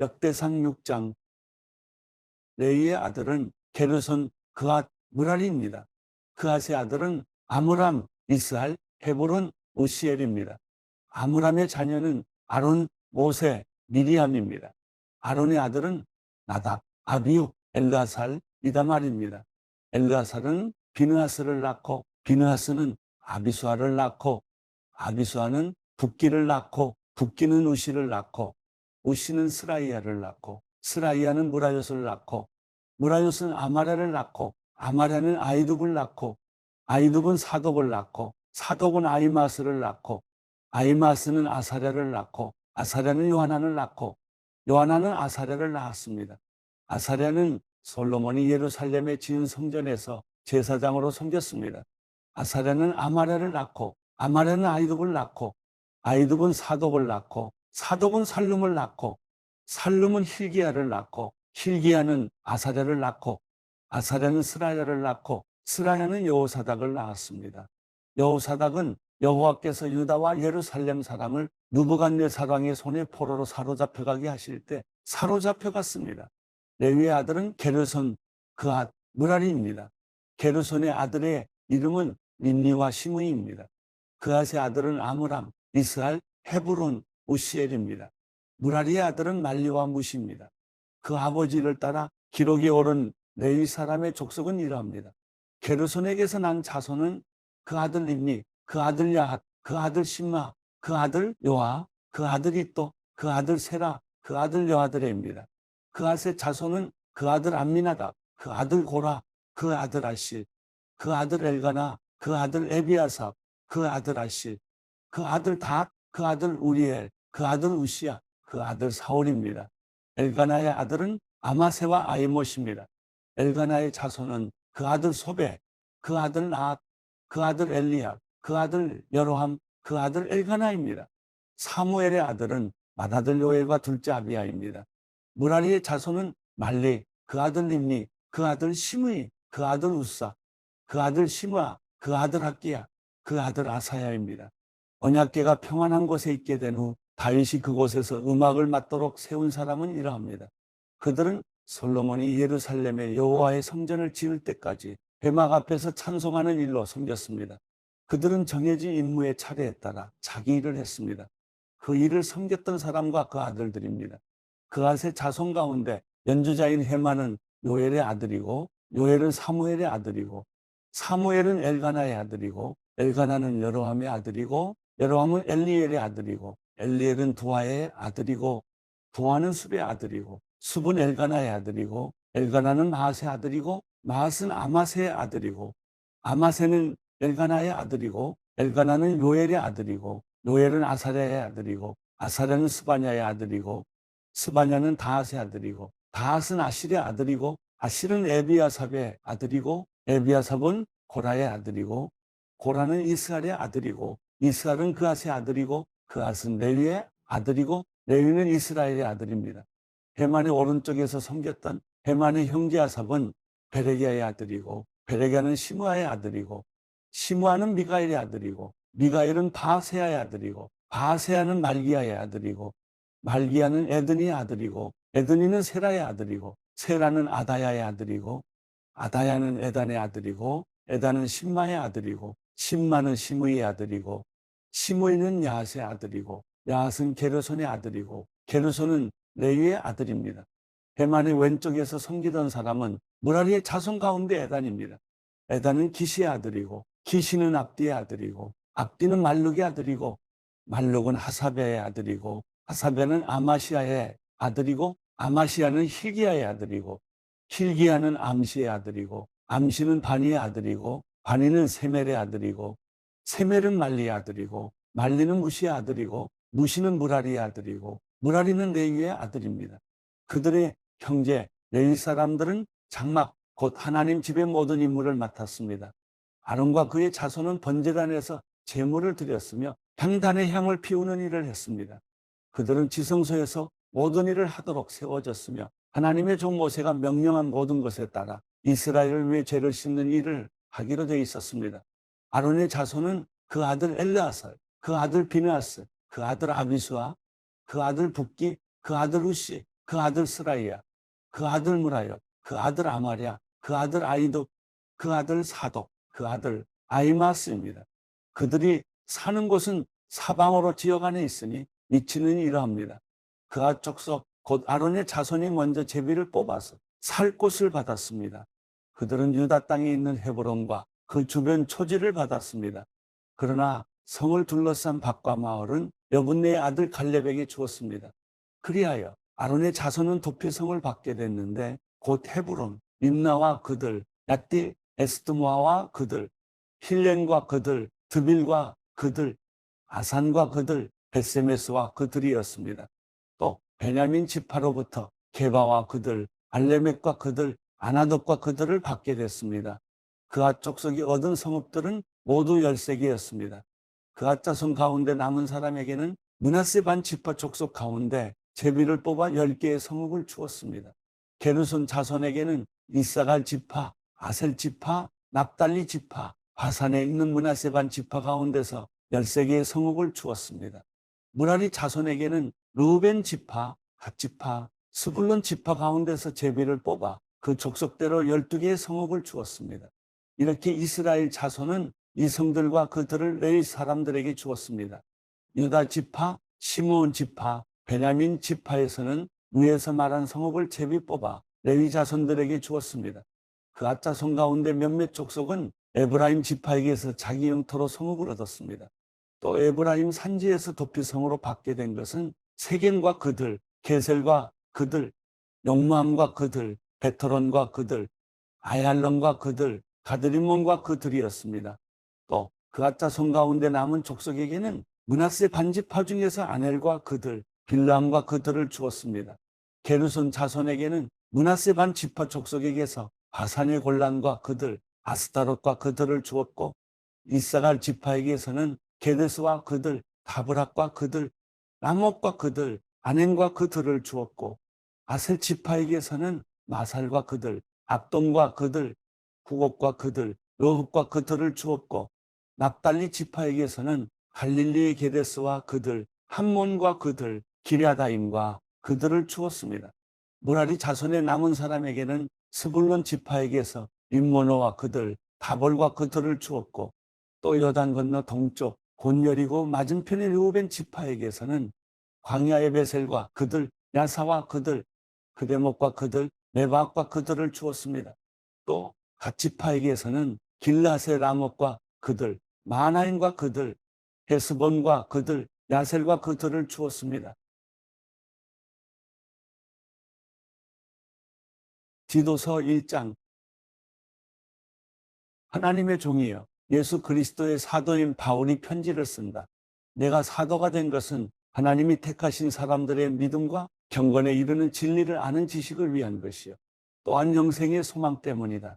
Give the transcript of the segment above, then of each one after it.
역대상 6장 레이의 아들은 게르손 그앗 무라리입니다. 그앗의 아들은 아므람, 이스할, 헤브론, 우시엘입니다. 아므람의 자녀는 아론, 모세, 미리암입니다. 아론의 아들은 나답, 아비우, 엘가살, 이다말입니다. 엘가살은 비느하스를 낳고 비느하스는 아비수아를 낳고 아비수아는 붓기를 낳고 붓기는 우시를 낳고 우시는 스라이아를 낳고 스라이아는 무라요스를 낳고 무라요스는 아마랴를 낳고 아마랴는 아이둑을 낳고 아이둑은 사독을 낳고 사독은 아이마스를 낳고 아이마스는 아사랴를 낳고 아사랴는 요하나를 낳고 요하나는 아사랴를 낳았습니다. 아사랴는 솔로몬이 예루살렘에 지은 성전에서 제사장으로 섬겼습니다. 아사랴는 아마랴를 낳고 아마랴는 아이둑을 낳고 아이둑은 사독을 낳고 사독은 살룸을 낳고 살룸은 힐기야를 낳고 힐기야는 아사랴를 낳고 아사랴는 스라야를 낳고 스라야는 여호사닥을 낳았습니다. 여호사닥은 여호와께서 유다와 예루살렘 사람을 누부갓네 사랑의 손에 포로로 사로잡혀가게 하실 때 사로잡혀갔습니다. 레위의 아들은 게르손 그앗 무라리입니다. 게르손의 아들의 이름은 린니와 시므이입니다. 그앗의 아들은 아므람, 이스할, 헤브론, 우시엘입니다. 무라리의 아들은 말리와 무시입니다. 그 아버지를 따라 기록이 오른 레위 사람의 족속은 이러합니다. 게르손에게서 난 자손은 그 아들 림니, 그 아들 야핫, 그 아들 심마, 그 아들 요아, 그 아들 이또, 그 아들 세라, 그 아들 여아들입니다. 그 아세 자손은 그 아들 암미나답, 그 아들 고라, 그 아들 아실, 그 아들 엘가나, 그 아들 에비아삽, 그 아들 아실, 그 아들 닷, 그 아들 우리엘, 그 아들 우시야, 그 아들 사울입니다. 엘가나의 아들은 아마세와 아이못입니다. 엘가나의 자손은 그 아들 소베, 그 아들 나앗, 그 아들 엘리압, 그 아들 여로함, 그 아들 엘가나입니다. 사무엘의 아들은 맏아들 요엘과 둘째 아비야입니다. 무라리의 자손은 말리, 그 아들 림니, 그 아들 시므이, 그 아들 우사, 그 아들 시므아, 그 아들 학기야, 그 아들 아사야입니다. 언약계가 평안한 곳에 있게 된 후 다윗이 그곳에서 음악을 맡도록 세운 사람은 이러합니다. 그들은 솔로몬이 예루살렘에 여호와의 성전을 지을 때까지 회막 앞에서 찬송하는 일로 섬겼습니다. 그들은 정해진 임무의 차례에 따라 자기 일을 했습니다. 그 일을 섬겼던 사람과 그 아들들입니다. 그앗의 자손 가운데 연주자인 헤마는 요엘의 아들이고 요엘은 사무엘의 아들이고 사무엘은 엘가나의 아들이고 엘가나는 여로함의 아들이고 여로함은 엘리엘의 아들이고 엘리엘은 두아의 아들이고 두아는 숲의 아들이고 숲은 엘가나의 아들이고 엘가나는 마하스의 아들이고 마하스는 아마세의 아들이고 아마세는 엘가나의 아들이고 엘가나는 요엘의 아들이고 요엘은 아사랴의 아들이고 아사랴는 스바냐의 아들이고 스바냐는 다핫의 아들이고 다핫은 아실의 아들이고 아실은 에비아삽의 아들이고 에비아삽은 고라의 아들이고 고라는 이스라엘의 아들이고 이스라엘은 그앗의 아들이고 그앗은 레위의 아들이고 레위는 이스라엘의 아들입니다. 헤만의 오른쪽에서 섬겼던 헤만의 형제 아삽은 베레기아의 아들이고 베레기아는 시므아의 아들이고 시므아는 미가엘의 아들이고 미가엘은 바세아의 아들이고 바세아는 말기야의 아들이고 말기야는 에드니의 아들이고 에드니는 세라의 아들이고 세라는 아다야의 아들이고 아다야는 에단의 아들이고 에단은 신마의 아들이고 신마는 시므이의 아들이고 시므이는 야핫의 아들이고 야핫은 게르손의 아들이고 게르손은 레위의 아들입니다. 헤만의 왼쪽에서 섬기던 사람은 무라리의 자손 가운데 에단입니다. 에단은 기시의 아들이고 기시는 압디의 아들이고 압디는 말룩의 아들이고 말룩은 하사베의 아들이고 하사베는 아마시아의 아들이고 아마시아는 힐기야의 아들이고 힐기야는 암시의 아들이고 암시는 바니의 아들이고 바니는 세멜의 아들이고 세멜은 말리의 아들이고 말리는 무시의 아들이고 무시는 무라리의 아들이고 무라리는 레위의 아들입니다. 그들의 형제 레위 사람들은 장막 곧 하나님 집의 모든 임무를 맡았습니다. 아론과 그의 자손은 번제단에서 제물을 드렸으며 향단의 향을 피우는 일을 했습니다. 그들은 지성소에서 모든 일을 하도록 세워졌으며 하나님의 종 모세가 명령한 모든 것에 따라 이스라엘을 위해 죄를 씻는 일을 하기로 되어 있었습니다. 아론의 자손은 그 아들 엘르아살, 그 아들 비느아스, 그 아들 아비수아, 그 아들 붓기, 그 아들 우시, 그 아들 스라이야, 그 아들 무라요, 그 아들 아마랴, 그 아들 아이도, 그 아들 사독, 그 아들 아이마스입니다. 그들이 사는 곳은 사방으로 지역 안에 있으니 위치는 이러합니다. 그아 족속 곧 아론의 자손이 먼저 제비를 뽑아서 살 곳을 받았습니다. 그들은 유다 땅에 있는 헤브론과 그 주변 초지를 받았습니다. 그러나 성을 둘러싼 밭과 마을은 여분네의 아들 갈렙에게 주었습니다. 그리하여 아론의 자손은 도피성을 받게 됐는데 곧 헤브론, 림나와 그들, 야띠, 에스드모아와 그들, 힐렌과 그들, 드빌과 그들, 아산과 그들, 베세메스와 그들이었습니다. 또 베냐민 지파로부터 게바와 그들, 알레멕과 그들, 아나돗과 그들을 받게 됐습니다. 그아 족속이 얻은 성읍들은 모두 13개였습니다. 그아 자손 가운데 남은 사람에게는 문하세 반 지파 족속 가운데 제비를 뽑아 10개의 성읍을 주었습니다. 게르손 자손에게는 이사갈 지파, 아셀 지파, 납달리 지파, 바산에 있는 문하세 반 지파 가운데서 13개의 성읍을 주었습니다. 무라리 자손에게는 루벤 지파, 갓 지파, 스불론 지파 가운데서 제비를 뽑아 그 족속대로 12개의 성읍을 주었습니다. 이렇게 이스라엘 자손은 이 성들과 그들을 레위 사람들에게 주었습니다. 유다 지파, 시므온 지파, 베냐민 지파에서는 위에서 말한 성읍을 제비 뽑아 레위 자손들에게 주었습니다. 그 아자손 가운데 몇몇 족속은 에브라임 지파에게서 자기 영토로 성읍을 얻었습니다. 또 에브라임 산지에서 도피성으로 받게 된 것은 세겐과 그들, 게셀과 그들, 영무함과 그들, 베토론과 그들, 아얄론과 그들, 가드리몬과 그들이었습니다. 또 그아자손 가운데 남은 족속에게는 문하세 반지파 중에서 아넬과 그들, 빌람과 그들을 주었습니다. 게르손 자손에게는 문하세 반 지파 족속에게서 바산의 골란과 그들, 아스타롯과 그들을 주었고 이사갈 지파에게서는 게데스와 그들, 다브락과 그들, 라못과 그들, 아넨과 그들을 주었고 아셀 지파에게서는 마살과 그들, 압돈과 그들, 후곡과 그들, 여흡과 그들을 주었고 납달리 지파에게서는 갈릴리의 게데스와 그들, 함몬과 그들, 기랴다임과 그들을 주었습니다. 무라리 자손의 남은 사람에게는 스불론 지파에게서 임모노와 그들, 다볼과 그들을 주었고 또 여단 건너 동쪽 곤열이고 맞은편의 르우벤 지파에게서는 광야의 베셀과 그들, 야사와 그들, 그대목과 그들, 네박과 그들을 주었습니다. 또 갓지파에게서는 길라세 라못과 그들, 마나임과 그들, 헤스본과 그들, 야셀과 그들을 주었습니다. 디도서 1장 하나님의 종이여 예수 그리스도의 사도인 바울이 편지를 쓴다. 내가 사도가 된 것은 하나님이 택하신 사람들의 믿음과 경건에 이르는 진리를 아는 지식을 위한 것이요. 또한 영생의 소망 때문이다.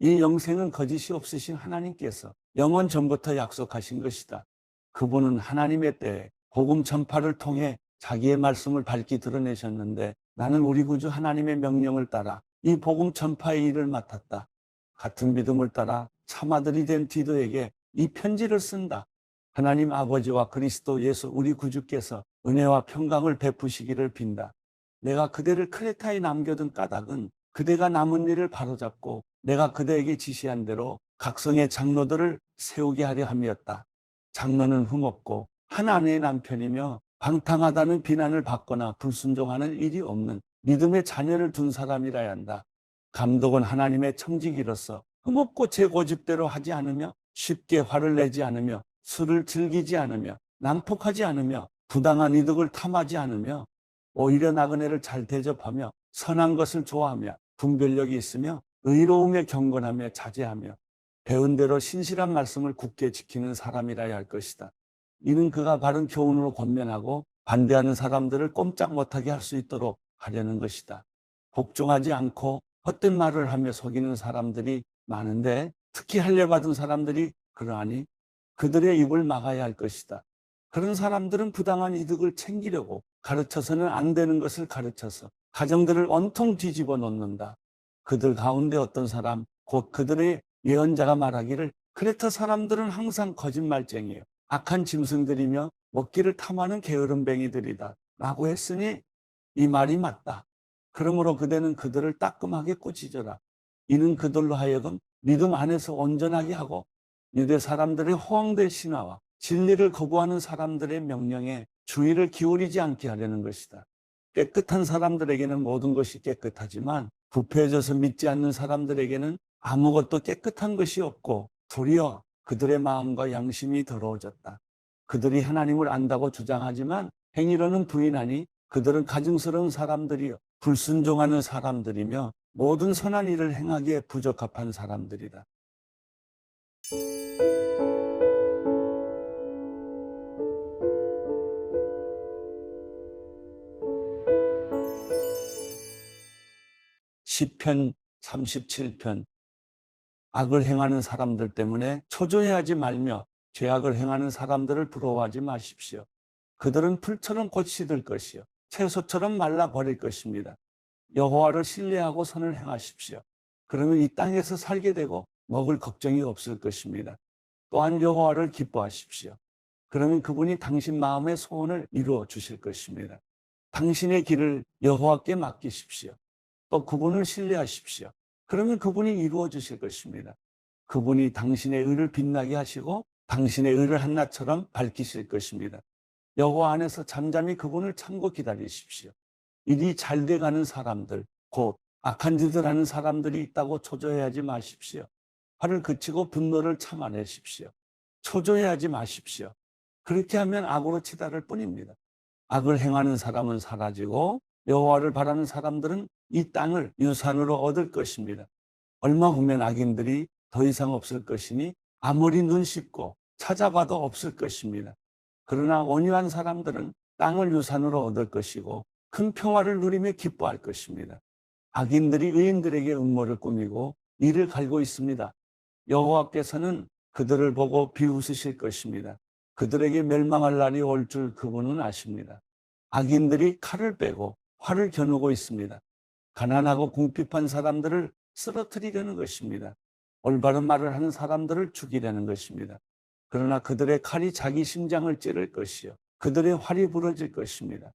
이 영생은 거짓이 없으신 하나님께서 영원 전부터 약속하신 것이다. 그분은 하나님의 때에 복음 전파를 통해 자기의 말씀을 밝히 드러내셨는데 나는 우리 구주 하나님의 명령을 따라 이 복음 전파의 일을 맡았다. 같은 믿음을 따라 참아들이 된 디도에게 이 편지를 쓴다. 하나님 아버지와 그리스도 예수 우리 구주께서 은혜와 평강을 베푸시기를 빈다. 내가 그대를 크레타에 남겨둔 까닭은 그대가 남은 일을 바로잡고 내가 그대에게 지시한 대로 각성의 장로들을 세우게 하려 함이었다. 장로는 흠없고 한 아내의 남편이며 방탕하다는 비난을 받거나 불순종하는 일이 없는 믿음의 자녀를 둔 사람이라야 한다. 감독은 하나님의 청지기로서 흠없고 제 고집대로 하지 않으며 쉽게 화를 내지 않으며 술을 즐기지 않으며 난폭하지 않으며 부당한 이득을 탐하지 않으며 오히려 나그네를 잘 대접하며 선한 것을 좋아하며 분별력이 있으며 의로움에 경건하며 자제하며 배운 대로 신실한 말씀을 굳게 지키는 사람이라야 할 것이다. 이는 그가 바른 교훈으로 권면하고 반대하는 사람들을 꼼짝 못하게 할 수 있도록 하려는 것이다. 복종하지 않고 헛된 말을 하며 속이는 사람들이 많은데 특히 할례받은 사람들이 그러하니 그들의 입을 막아야 할 것이다. 그런 사람들은 부당한 이득을 챙기려고 가르쳐서는 안 되는 것을 가르쳐서 가정들을 온통 뒤집어 놓는다. 그들 가운데 어떤 사람, 곧 그들의 예언자가 말하기를 크레터 사람들은 항상 거짓말쟁이에요. 악한 짐승들이며 먹기를 탐하는 게으름뱅이들이다. 라고 했으니 이 말이 맞다. 그러므로 그대는 그들을 따끔하게 꾸짖어라. 이는 그들로 하여금 믿음 안에서 온전하게 하고 유대 사람들의 허황된 신화와 진리를 거부하는 사람들의 명령에 주의를 기울이지 않게 하려는 것이다. 깨끗한 사람들에게는 모든 것이 깨끗하지만 부패해져서 믿지 않는 사람들에게는 아무것도 깨끗한 것이 없고 도리어 그들의 마음과 양심이 더러워졌다. 그들이 하나님을 안다고 주장하지만 행위로는 부인하니 그들은 가증스러운 사람들이요 불순종하는 사람들이며 모든 선한 일을 행하기에 부적합한 사람들이다. 시편 37편 악을 행하는 사람들 때문에 초조해하지 말며 죄악을 행하는 사람들을 부러워하지 마십시오. 그들은 풀처럼 곧 시들 것이요 채소처럼 말라 버릴 것입니다. 여호와를 신뢰하고 선을 행하십시오. 그러면 이 땅에서 살게 되고 먹을 걱정이 없을 것입니다. 또한 여호와를 기뻐하십시오. 그러면 그분이 당신 마음의 소원을 이루어 주실 것입니다. 당신의 길을 여호와께 맡기십시오. 또 그분을 신뢰하십시오. 그러면 그분이 이루어 주실 것입니다. 그분이 당신의 의를 빛나게 하시고 당신의 의를 한낮처럼 밝히실 것입니다. 여호와 안에서 잠잠히 그분을 참고 기다리십시오. 일이 잘 돼가는 사람들, 곧 악한 짓을 하는 사람들이 있다고 초조해하지 마십시오. 화를 그치고 분노를 참아내십시오. 초조해하지 마십시오. 그렇게 하면 악으로 치달을 뿐입니다. 악을 행하는 사람은 사라지고 여호와를 바라는 사람들은 이 땅을 유산으로 얻을 것입니다. 얼마 후면 악인들이 더 이상 없을 것이니 아무리 눈 씻고 찾아봐도 없을 것입니다. 그러나 온유한 사람들은 땅을 유산으로 얻을 것이고 큰 평화를 누리며 기뻐할 것입니다. 악인들이 의인들에게 음모를 꾸미고 이를 갈고 있습니다. 여호와께서는 그들을 보고 비웃으실 것입니다. 그들에게 멸망할 날이 올 줄 그분은 아십니다. 악인들이 칼을 빼고 화를 겨누고 있습니다. 가난하고 궁핍한 사람들을 쓰러뜨리려는 것입니다. 올바른 말을 하는 사람들을 죽이려는 것입니다. 그러나 그들의 칼이 자기 심장을 찌를 것이요. 그들의 활이 부러질 것입니다.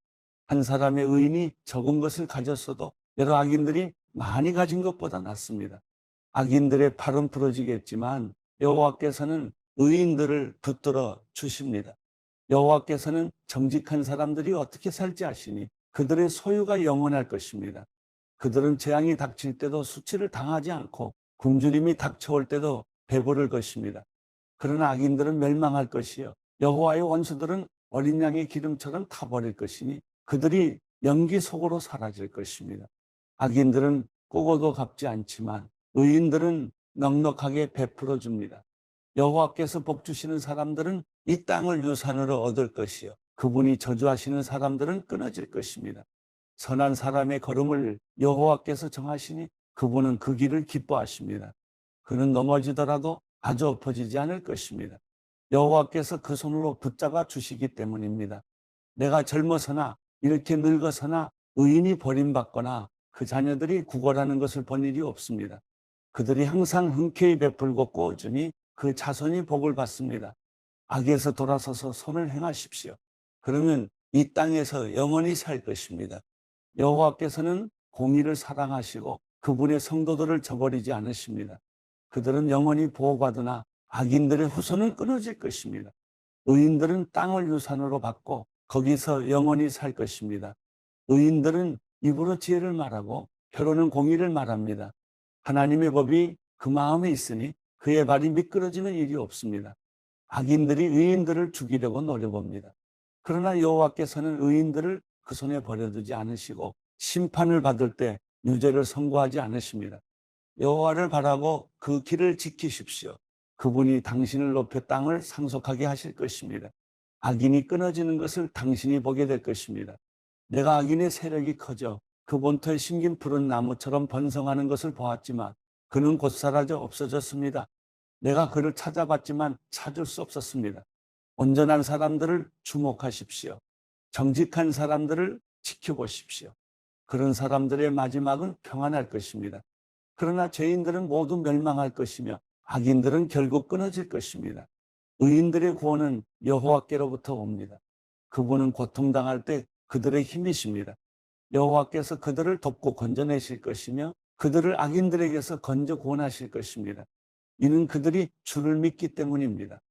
한 사람의 의인이 적은 것을 가졌어도 여러 악인들이 많이 가진 것보다 낫습니다. 악인들의 팔은 부러지겠지만 여호와께서는 의인들을 붙들어 주십니다. 여호와께서는 정직한 사람들이 어떻게 살지 아시니 그들의 소유가 영원할 것입니다. 그들은 재앙이 닥칠 때도 수치를 당하지 않고 굶주림이 닥쳐올 때도 배부를 것입니다. 그러나 악인들은 멸망할 것이요 여호와의 원수들은 어린 양의 기름처럼 타버릴 것이니 그들이 연기 속으로 사라질 것입니다. 악인들은 꾸고도 갚지 않지만 의인들은 넉넉하게 베풀어 줍니다. 여호와께서 복 주시는 사람들은 이 땅을 유산으로 얻을 것이요 그분이 저주하시는 사람들은 끊어질 것입니다. 선한 사람의 걸음을 여호와께서 정하시니 그분은 그 길을 기뻐하십니다. 그는 넘어지더라도 아주 엎어지지 않을 것입니다. 여호와께서 그 손으로 붙잡아 주시기 때문입니다. 내가 젊어서나 이렇게 늙어서나 의인이 버림받거나 그 자녀들이 구걸하는 것을 본 일이 없습니다. 그들이 항상 흔쾌히 베풀고 꾸준히 그 자손이 복을 받습니다. 악에서 돌아서서 손을 행하십시오. 그러면 이 땅에서 영원히 살 것입니다. 여호와께서는 공의를 사랑하시고 그분의 성도들을 저버리지 않으십니다. 그들은 영원히 보호받으나 악인들의 후손은 끊어질 것입니다. 의인들은 땅을 유산으로 받고 거기서 영원히 살 것입니다. 의인들은 입으로 지혜를 말하고 혀로는 공의를 말합니다. 하나님의 법이 그 마음에 있으니 그의 발이 미끄러지는 일이 없습니다. 악인들이 의인들을 죽이려고 노려봅니다. 그러나 여호와께서는 의인들을 그 손에 버려두지 않으시고 심판을 받을 때 유죄를 선고하지 않으십니다. 여호와를 바라고 그 길을 지키십시오. 그분이 당신을 높여 땅을 상속하게 하실 것입니다. 악인이 끊어지는 것을 당신이 보게 될 것입니다. 내가 악인의 세력이 커져 그 본토에 심긴 푸른 나무처럼 번성하는 것을 보았지만 그는 곧 사라져 없어졌습니다. 내가 그를 찾아봤지만 찾을 수 없었습니다. 온전한 사람들을 주목하십시오. 정직한 사람들을 지켜보십시오. 그런 사람들의 마지막은 평안할 것입니다. 그러나 죄인들은 모두 멸망할 것이며 악인들은 결국 끊어질 것입니다. 의인들의 구원은 여호와께로부터 옵니다. 그분은 고통당할 때 그들의 힘이십니다. 여호와께서 그들을 돕고 건져내실 것이며 그들을 악인들에게서 건져 구원하실 것입니다. 이는 그들이 주를 믿기 때문입니다.